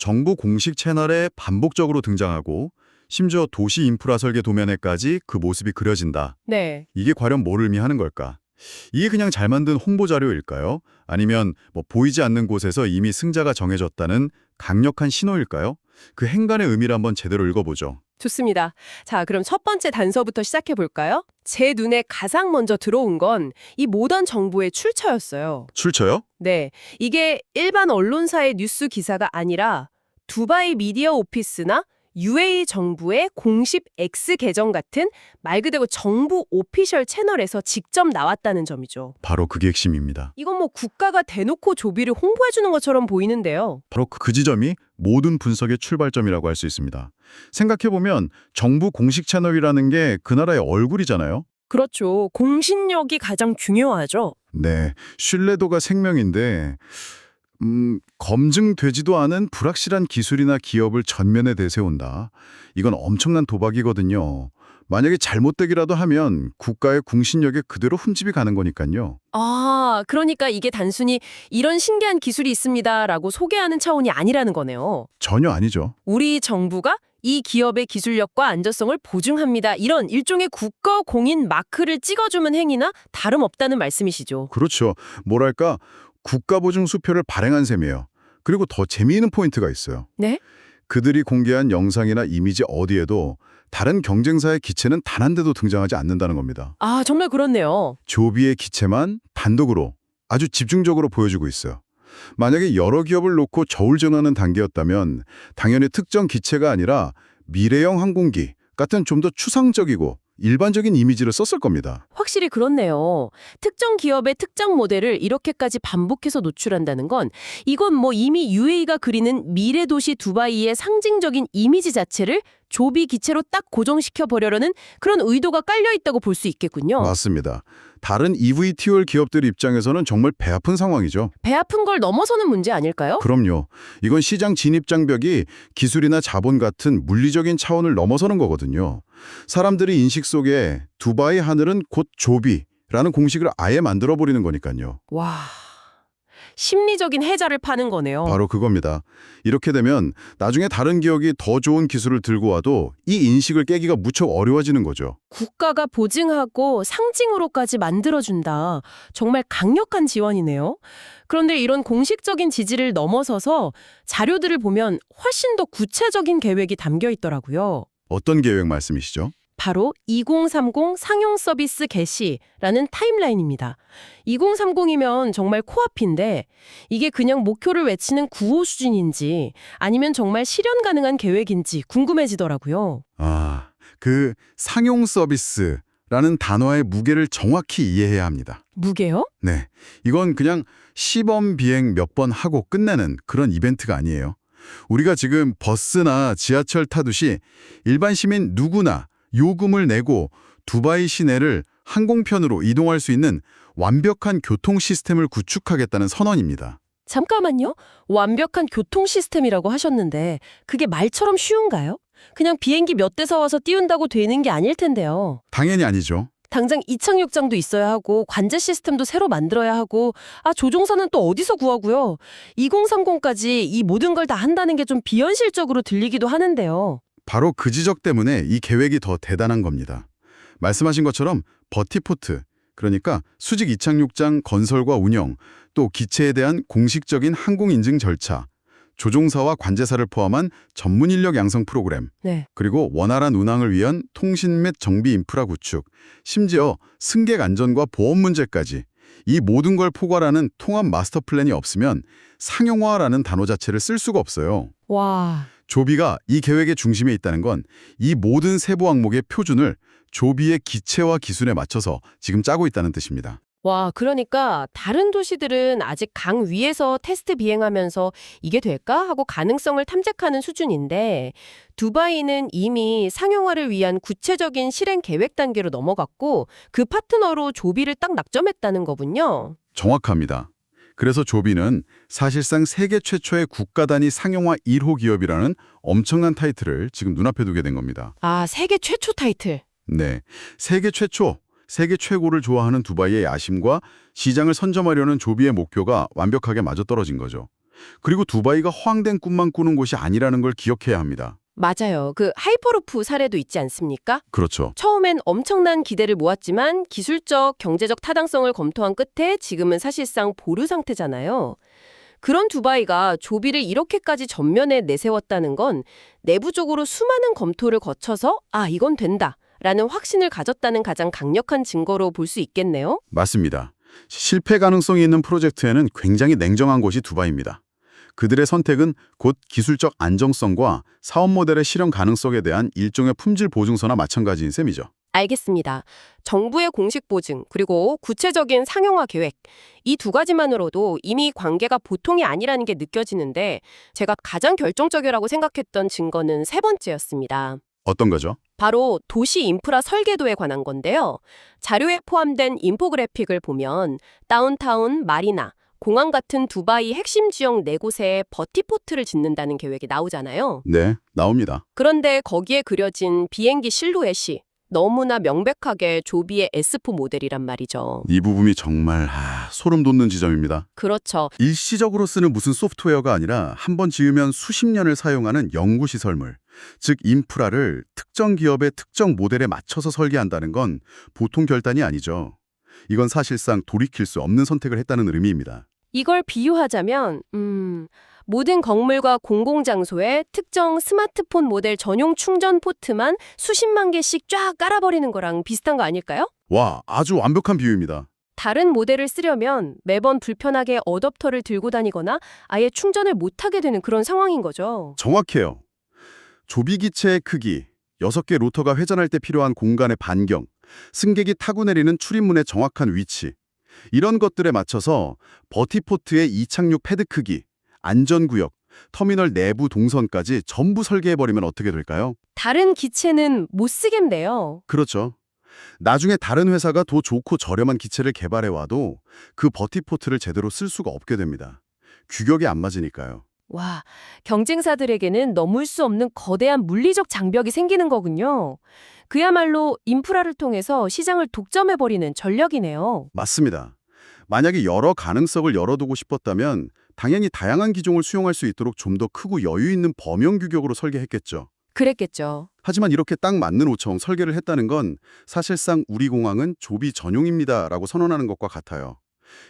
정부 공식 채널에 반복적으로 등장하고 심지어 도시 인프라 설계 도면에까지 그 모습이 그려진다. 네. 이게 과연 뭘 의미하는 걸까? 이게 그냥 잘 만든 홍보 자료일까요? 아니면 뭐 보이지 않는 곳에서 이미 승자가 정해졌다는 강력한 신호일까요? 그 행간의 의미를 한번 제대로 읽어보죠. 좋습니다. 자, 그럼 첫 번째 단서부터 시작해 볼까요? 제 눈에 가장 먼저 들어온 건 이 모던 정보의 출처였어요. 출처요? 네. 이게 일반 언론사의 뉴스 기사가 아니라 두바이 미디어 오피스나 UAE 정부의 공식 X 계정 같은 말 그대로 정부 오피셜 채널에서 직접 나왔다는 점이죠. 바로 그게 핵심입니다. 이건 뭐 국가가 대놓고 조비를 홍보해 주는 것처럼 보이는데요. 바로 그 지점이 모든 분석의 출발점이라고 할 수 있습니다. 생각해보면 정부 공식 채널이라는 게 그 나라의 얼굴이잖아요. 그렇죠. 공신력이 가장 중요하죠. 네, 신뢰도가 생명인데 음, 검증되지도 않은 불확실한 기술이나 기업을 전면에 내세운다. 이건 엄청난 도박이거든요. 만약에 잘못되기라도 하면 국가의 공신력에 그대로 흠집이 가는 거니까요. 아, 그러니까 이게 단순히 이런 신기한 기술이 있습니다라고 소개하는 차원이 아니라는 거네요. 전혀 아니죠. 우리 정부가 이 기업의 기술력과 안전성을 보증합니다. 이런 일종의 국가 공인 마크를 찍어주는 행위나 다름없다는 말씀이시죠. 그렇죠. 뭐랄까 국가보증 수표를 발행한 셈이에요. 그리고 더 재미있는 포인트가 있어요. 네? 그들이 공개한 영상이나 이미지 어디에도 다른 경쟁사의 기체는 단 한 대도 등장하지 않는다는 겁니다. 아, 정말 그렇네요. 조비의 기체만 단독으로 아주 집중적으로 보여주고 있어요. 만약에 여러 기업을 놓고 저울전하는 단계였다면 당연히 특정 기체가 아니라 미래형 항공기 같은 좀 더 추상적이고 일반적인 이미지를 썼을 겁니다. 확실히 그렇네요. 특정 기업의 특정 모델을 이렇게까지 반복해서 노출한다는 건 이건 뭐 이미 UAE가 그리는 미래 도시 두바이의 상징적인 이미지 자체를 조비 기체로 딱 고정시켜 보려는 그런 의도가 깔려 있다고 볼 수 있겠군요. 맞습니다. 다른 EVTOL 기업들 입장에서는 정말 배 아픈 상황이죠. 배 아픈 걸 넘어서는 문제 아닐까요? 그럼요. 이건 시장 진입 장벽이 기술이나 자본 같은 물리적인 차원을 넘어서는 거거든요. 사람들이 인식 속에 두바이 하늘은 곧 조비라는 공식을 아예 만들어 버리는 거니까요. 와. 심리적인 해자를 파는 거네요. 바로 그겁니다. 이렇게 되면 나중에 다른 기업이 더 좋은 기술을 들고 와도 이 인식을 깨기가 무척 어려워지는 거죠. 국가가 보증하고 상징으로까지 만들어준다. 정말 강력한 지원이네요. 그런데 이런 공식적인 지지를 넘어서서 자료들을 보면 훨씬 더 구체적인 계획이 담겨 있더라고요. 어떤 계획 말씀이시죠? 바로 2030 상용 서비스 개시라는 타임라인입니다. 2030이면 정말 코앞인데 이게 그냥 목표를 외치는 구호 수준인지 아니면 정말 실현 가능한 계획인지 궁금해지더라고요. 아, 그 상용 서비스 라는 단어의 무게를 정확히 이해해야 합니다. 무게요? 네, 이건 그냥 시범 비행 몇 번 하고 끝내는 그런 이벤트가 아니에요. 우리가 지금 버스나 지하철 타듯이 일반 시민 누구나 요금을 내고 두바이 시내를 항공편으로 이동할 수 있는 완벽한 교통 시스템을 구축하겠다는 선언입니다. 잠깐만요. 완벽한 교통 시스템이라고 하셨는데 그게 말처럼 쉬운가요? 그냥 비행기 몇 대서 와서 띄운다고 되는 게 아닐 텐데요. 당연히 아니죠. 당장 이착륙장도 있어야 하고 관제 시스템도 새로 만들어야 하고 아 조종사는 또 어디서 구하고요. 2030까지 이 모든 걸 다 한다는 게 좀 비현실적으로 들리기도 하는데요. 바로 그 지적 때문에 이 계획이 더 대단한 겁니다. 말씀하신 것처럼 버티포트, 그러니까 수직 이착륙장 건설과 운영, 또 기체에 대한 공식적인 항공 인증 절차, 조종사와 관제사를 포함한 전문 인력 양성 프로그램, 네. 그리고 원활한 운항을 위한 통신 및 정비 인프라 구축, 심지어 승객 안전과 보험 문제까지 이 모든 걸 포괄하는 통합 마스터 플랜이 없으면 상용화라는 단어 자체를 쓸 수가 없어요. 와. 조비가 이 계획의 중심에 있다는 건 이 모든 세부 항목의 표준을 조비의 기체와 기술에 맞춰서 지금 짜고 있다는 뜻입니다. 와, 그러니까 다른 도시들은 아직 강 위에서 테스트 비행하면서 이게 될까 하고 가능성을 탐색하는 수준인데 두바이는 이미 상용화를 위한 구체적인 실행 계획 단계로 넘어갔고 그 파트너로 조비를 딱 낙점했다는 거군요. 정확합니다. 그래서 조비는 사실상 세계 최초의 국가 단위 상용화 1호 기업이라는 엄청난 타이틀을 지금 눈앞에 두게 된 겁니다. 아, 세계 최초 타이틀. 네, 세계 최초, 세계 최고를 좋아하는 두바이의 야심과 시장을 선점하려는 조비의 목표가 완벽하게 맞아떨어진 거죠. 그리고 두바이가 허황된 꿈만 꾸는 곳이 아니라는 걸 기억해야 합니다. 맞아요. 그 하이퍼루프 사례도 있지 않습니까? 그렇죠. 처음엔 엄청난 기대를 모았지만 기술적, 경제적 타당성을 검토한 끝에 지금은 사실상 보류 상태잖아요. 그런 두바이가 조비를 이렇게까지 전면에 내세웠다는 건 내부적으로 수많은 검토를 거쳐서 아, 이건 된다. 라는 확신을 가졌다는 가장 강력한 증거로 볼 수 있겠네요. 맞습니다. 실패 가능성이 있는 프로젝트에는 굉장히 냉정한 곳이 두바이입니다. 그들의 선택은 곧 기술적 안정성과 사업 모델의 실현 가능성에 대한 일종의 품질 보증서나 마찬가지인 셈이죠. 알겠습니다. 정부의 공식 보증, 그리고 구체적인 상용화 계획. 이 두 가지만으로도 이미 관계가 보통이 아니라는 게 느껴지는데 제가 가장 결정적이라고 생각했던 증거는 세 번째였습니다. 어떤 거죠? 바로 도시 인프라 설계도에 관한 건데요. 자료에 포함된 인포그래픽을 보면 다운타운, 마리나, 공항 같은 두바이 핵심 지역 네 곳에 버티포트를 짓는다는 계획이 나오잖아요. 네, 나옵니다. 그런데 거기에 그려진 비행기 실루엣이 너무나 명백하게 조비의 S4 모델이란 말이죠. 이 부분이 정말 아, 소름 돋는 지점입니다. 그렇죠. 일시적으로 쓰는 무슨 소프트웨어가 아니라 한 번 지으면 수십 년을 사용하는 연구시설물, 즉 인프라를 특정 기업의 특정 모델에 맞춰서 설계한다는 건 보통 결단이 아니죠. 이건 사실상 돌이킬 수 없는 선택을 했다는 의미입니다. 이걸 비유하자면 음, 모든 건물과 공공장소에 특정 스마트폰 모델 전용 충전 포트만 수십만 개씩 쫙 깔아버리는 거랑 비슷한 거 아닐까요? 와, 아주 완벽한 비유입니다. 다른 모델을 쓰려면 매번 불편하게 어댑터를 들고 다니거나 아예 충전을 못하게 되는 그런 상황인 거죠. 정확해요. 조비기체의 크기, 6개 로터가 회전할 때 필요한 공간의 반경, 승객이 타고 내리는 출입문의 정확한 위치, 이런 것들에 맞춰서 버티포트의 이착륙 패드 크기, 안전구역, 터미널 내부 동선까지 전부 설계해버리면 어떻게 될까요? 다른 기체는 못 쓰겠네요. 그렇죠. 나중에 다른 회사가 더 좋고 저렴한 기체를 개발해와도 그 버티포트를 제대로 쓸 수가 없게 됩니다. 규격이 안 맞으니까요. 와, 경쟁사들에게는 넘을 수 없는 거대한 물리적 장벽이 생기는 거군요. 그야말로 인프라를 통해서 시장을 독점해버리는 전략이네요. 맞습니다. 만약에 여러 가능성을 열어두고 싶었다면 당연히 다양한 기종을 수용할 수 있도록 좀 더 크고 여유 있는 범용 규격으로 설계했겠죠. 그랬겠죠. 하지만 이렇게 딱 맞는 옷처럼 설계를 했다는 건 사실상 우리 공항은 조비 전용입니다라고 선언하는 것과 같아요.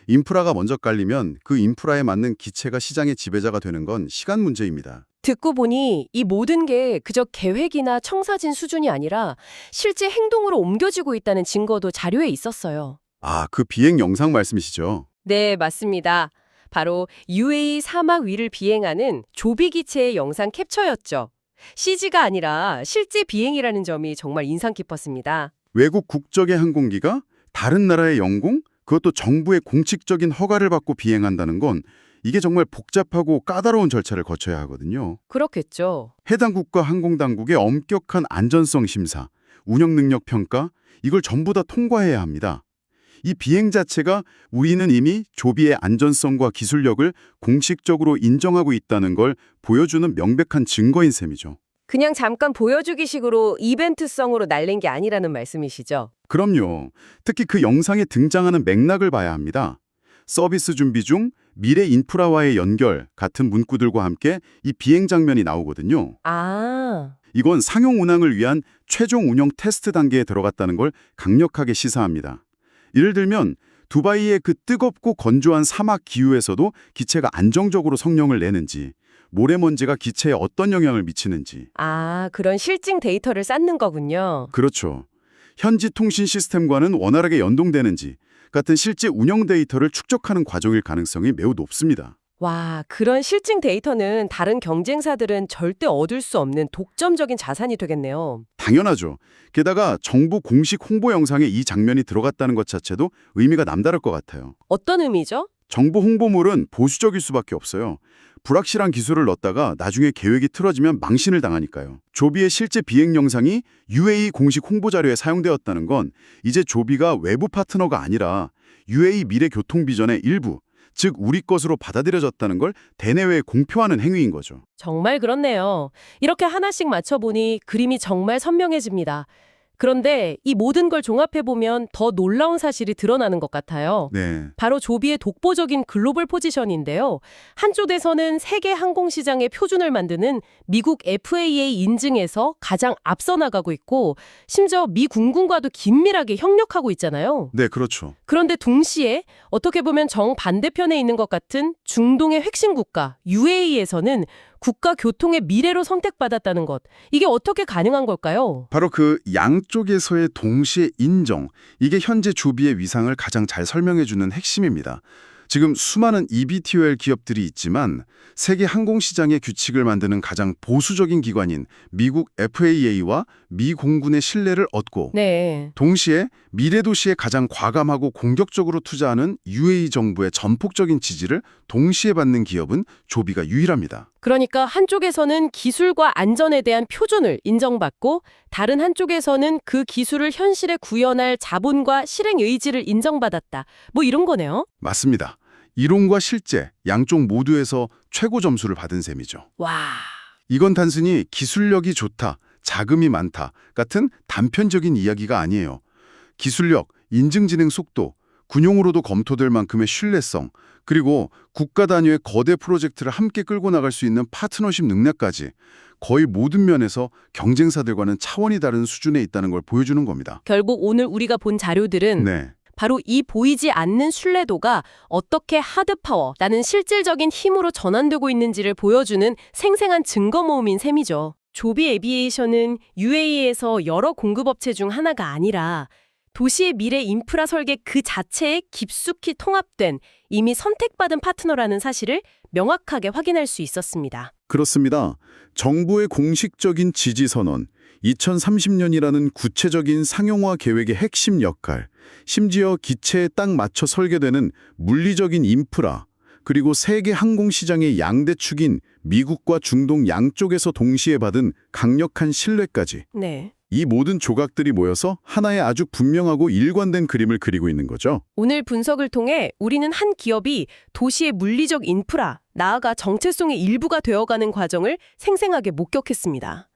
인프라가 먼저 깔리면 그 인프라에 맞는 기체가 시장의 지배자가 되는 건 시간 문제입니다. 듣고 보니 이 모든 게 그저 계획이나 청사진 수준이 아니라 실제 행동으로 옮겨지고 있다는 증거도 자료에 있었어요. 아, 그 비행 영상 말씀이시죠? 네, 맞습니다. 바로 UAE 사막 위를 비행하는 조비 기체의 영상 캡처였죠. CG가 아니라 실제 비행이라는 점이 정말 인상 깊었습니다. 외국 국적의 항공기가 다른 나라의 영공, 그것도 정부의 공식적인 허가를 받고 비행한다는 건 이게 정말 복잡하고 까다로운 절차를 거쳐야 하거든요. 그렇겠죠. 해당 국가 항공당국의 엄격한 안전성 심사, 운영 능력 평가, 이걸 전부 다 통과해야 합니다. 이 비행 자체가 우리는 이미 조비의 안전성과 기술력을 공식적으로 인정하고 있다는 걸 보여주는 명백한 증거인 셈이죠. 그냥 잠깐 보여주기 식으로 이벤트성으로 날린 게 아니라는 말씀이시죠? 그럼요. 특히 그 영상에 등장하는 맥락을 봐야 합니다. 서비스 준비 중 미래 인프라와의 연결 같은 문구들과 함께 이 비행 장면이 나오거든요. 아, 이건 상용 운항을 위한 최종 운영 테스트 단계에 들어갔다는 걸 강력하게 시사합니다. 예를 들면 두바이의 그 뜨겁고 건조한 사막 기후에서도 기체가 안정적으로 성능을 내는지, 모래먼지가 기체에 어떤 영향을 미치는지. 아, 그런 실증 데이터를 쌓는 거군요. 그렇죠. 현지 통신 시스템과는 원활하게 연동되는지 같은 실제 운영 데이터를 축적하는 과정일 가능성이 매우 높습니다. 와, 그런 실증 데이터는 다른 경쟁사들은 절대 얻을 수 없는 독점적인 자산이 되겠네요. 당연하죠. 게다가 정부 공식 홍보 영상에 이 장면이 들어갔다는 것 자체도 의미가 남다를 것 같아요. 어떤 의미죠? 정보 홍보물은 보수적일 수밖에 없어요. 불확실한 기술을 넣었다가 나중에 계획이 틀어지면 망신을 당하니까요. 조비의 실제 비행 영상이 UAE 공식 홍보 자료에 사용되었다는 건 이제 조비가 외부 파트너가 아니라 UAE 미래 교통 비전의 일부, 즉 우리 것으로 받아들여졌다는 걸 대내외에 공표하는 행위인 거죠. 정말 그렇네요. 이렇게 하나씩 맞춰보니 그림이 정말 선명해집니다. 그런데 이 모든 걸 종합해보면 더 놀라운 사실이 드러나는 것 같아요. 네. 바로 조비의 독보적인 글로벌 포지션인데요. 한쪽에서는 세계 항공시장의 표준을 만드는 미국 FAA 인증에서 가장 앞서 나가고 있고 심지어 미 군군과도 긴밀하게 협력하고 있잖아요. 네, 그렇죠. 그런데 동시에 어떻게 보면 정반대편에 있는 것 같은 중동의 핵심 국가 UAE에서는 국가 교통의 미래로 선택받았다는 것. 이게 어떻게 가능한 걸까요? 바로 그 양쪽에서의 동시에 인정, 이게 현재 조비의 위상을 가장 잘 설명해주는 핵심입니다. 지금 수많은 E eVTOL 기업들이 있지만 세계 항공시장의 규칙을 만드는 가장 보수적인 기관인 미국 FAA와 미 공군의 신뢰를 얻고 네. 동시에 미래 도시에 가장 과감하고 공격적으로 투자하는 UAE 정부의 전폭적인 지지를 동시에 받는 기업은 조비가 유일합니다. 그러니까 한쪽에서는 기술과 안전에 대한 표준을 인정받고 다른 한쪽에서는 그 기술을 현실에 구현할 자본과 실행 의지를 인정받았다. 뭐 이런 거네요. 맞습니다. 이론과 실제 양쪽 모두에서 최고 점수를 받은 셈이죠. 와. 이건 단순히 기술력이 좋다, 자금이 많다 같은 단편적인 이야기가 아니에요. 기술력, 인증 진행 속도, 군용으로도 검토될 만큼의 신뢰성, 그리고 국가 단위의 거대 프로젝트를 함께 끌고 나갈 수 있는 파트너십 능력까지 거의 모든 면에서 경쟁사들과는 차원이 다른 수준에 있다는 걸 보여주는 겁니다. 결국 오늘 우리가 본 자료들은 네. 바로 이 보이지 않는 신뢰도가 어떻게 하드파워, 나는 실질적인 힘으로 전환되고 있는지를 보여주는 생생한 증거 모음인 셈이죠. 조비 에비에이션은 UAE에서 여러 공급업체 중 하나가 아니라 도시의 미래 인프라 설계 그 자체에 깊숙이 통합된 이미 선택받은 파트너라는 사실을 명확하게 확인할 수 있었습니다. 그렇습니다. 정부의 공식적인 지지 선언, 2030년이라는 구체적인 상용화 계획의 핵심 역할, 심지어 기체에 딱 맞춰 설계되는 물리적인 인프라, 그리고 세계 항공시장의 양대 축인 미국과 중동 양쪽에서 동시에 받은 강력한 신뢰까지 네. 이 모든 조각들이 모여서 하나의 아주 분명하고 일관된 그림을 그리고 있는 거죠. 오늘 분석을 통해 우리는 한 기업이 도시의 물리적 인프라, 나아가 정체성의 일부가 되어가는 과정을 생생하게 목격했습니다.